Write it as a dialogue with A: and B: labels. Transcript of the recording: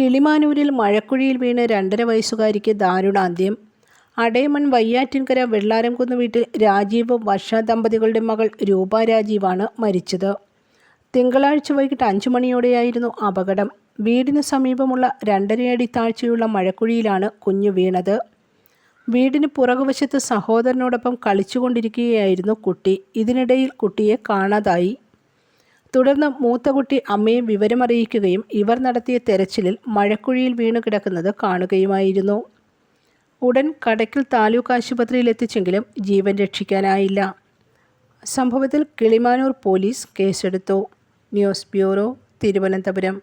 A: കിളിമാനൂരിൽ മഴക്കുഴിയിൽ വീണ് രണ്ടര വയസ്സുകാരിക്ക് ദാരുണാന്ത്യം. അടയമൺ വയ്യാറ്റിൻകര വെള്ളാരംകുന്ന് വീട്ടിൽ രാജീവ് വർഷ ദമ്പതികളുടെ മകൾ രൂപ രാജീവാണ് മരിച്ചത്. തിങ്കളാഴ്ച വൈകിട്ട് അഞ്ചു മണിയോടെയായിരുന്നു അപകടം. വീടിന് സമീപമുള്ള രണ്ടരയടി താഴ്ചയുള്ള മഴക്കുഴിയിലാണ് കുഞ്ഞു വീണത്. വീടിന് പുറകുവശത്ത് സഹോദരനോടൊപ്പം കളിച്ചുകൊണ്ടിരിക്കുകയായിരുന്നു കുട്ടി. ഇതിനിടയിൽ കുട്ടിയെ കാണാതായി. തുടർന്ന് മൂത്ത കുട്ടി അമ്മയെ വിവരമറിയിക്കുകയും ഇവർ നടത്തിയ തെരച്ചിലിൽ മഴക്കുഴിയിൽ വീണു കിടക്കുന്നത് കാണുകയുമായിരുന്നു. ഉടൻ കടയ്ക്കൽ താലൂക്ക് ആശുപത്രിയിൽ എത്തിച്ചെങ്കിലും ജീവൻ രക്ഷിക്കാനായില്ല. സംഭവത്തിൽ കിളിമാനൂർ പോലീസ് കേസെടുത്തു. News bureau Thiruvananthapuram.